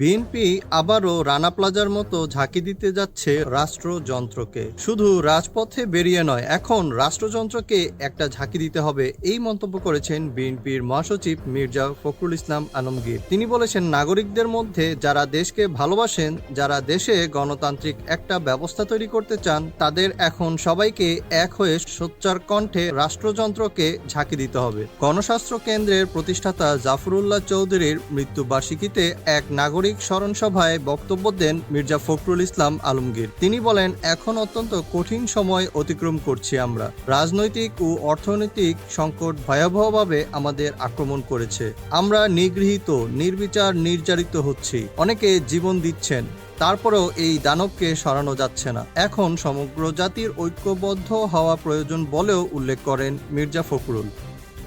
BNP আবারও রানা প্লাজার মতো ঝাঁকি দিতে যাচ্ছে রাষ্ট্রযন্ত্রকে। শুধু রাজপথে বেরিয়ে নয়, এখন রাষ্ট্রযন্ত্রকে একটা ঝাঁকি দিতে হবে এই মন্তব্য করেছেন বিএনপির মহাসচিব মির্জা ফখরুল ইসলাম আলমগীর। তিনি বলেছেন, নাগরিকদের মধ্যে যারা দেশকে ভালোবাসেন, যারা দেশে গণতান্ত্রিক একটা ব্যবস্থা তৈরি করতে চান, তাদের এখন সবাইকে এক হয়ে সোচ্চার কণ্ঠে রাষ্ট্রযন্ত্রকে ঝাঁকি দিতে হবে। গণস্বাস্থ্য কেন্দ্রের প্রতিষ্ঠাতা জাফরুল্লাহ চৌধুরীর মৃত্যুবার্ষিকীতে এক নাগরিক স্মরণ সভায় বক্তব্য দেন মির্জা ফখরুল ইসলাম আলমগীর। তিনি বলেন, এখন অত্যন্ত কঠিন সময় অতিক্রম করছি আমরা। রাজনৈতিক ও অর্থনৈতিক সংকট ভয়াবহভাবে আমাদের আক্রমণ করেছে। আমরা নিগৃহীত, নির্বিচার নির্যাতিত হচ্ছি। অনেকে জীবন দিচ্ছেন। তারপরেও এই দানবকে সরানো যাচ্ছে না। এখন সমগ্র জাতির ঐক্যবদ্ধ হওয়া প্রয়োজন বলেও উল্লেখ করেন মির্জা ফখরুল।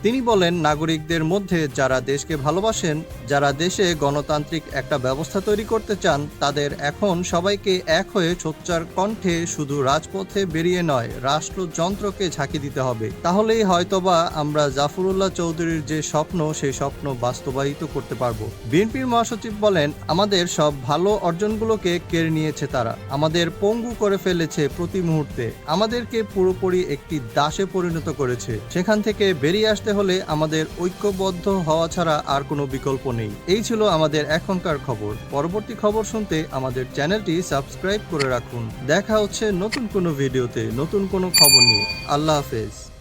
তিনি বলেন, নাগরিকদের মধ্যে যারা দেশকে ভালোবাসেন, যারা দেশে গণতান্ত্রিক একটা ব্যবস্থা তৈরি করতে চান, তাদের এখন সবাইকে এক হয়ে সোচ্চার কণ্ঠে শুধু রাজপথে বেরিয়ে নয়, রাষ্ট্রযন্ত্রকে ঝাঁকি দিতে হবে। তাহলেই হয়তোবা আমরা জাফরুল্লাহ চৌধুরীর যে স্বপ্ন, সেই স্বপ্ন বাস্তবায়িত করতে পারব। বিএনপির মহাসচিব বলেন, আমাদের সব ভালো অর্জনগুলোকে কেড়ে নিয়েছে তারা। আমাদের পঙ্গু করে ফেলেছে প্রতি মুহূর্তে। আমাদেরকে পুরোপুরি একটি দাসে পরিণত করেছে। সেখান থেকে বেরিয়ে আসতে হলে আমাদের ঐক্যবদ্ধ হওয়া ছাড়া আর কোনো বিকল্প নেই। এই ছিল আমাদের এখনকার খবর। পরবর্তী খবর শুনতে আমাদের চ্যানেলটি সাবস্ক্রাইব করে রাখুন। দেখা হচ্ছে নতুন কোনো ভিডিওতে, নতুন কোনো খবর নিয়ে। আল্লাহ হাফেজ।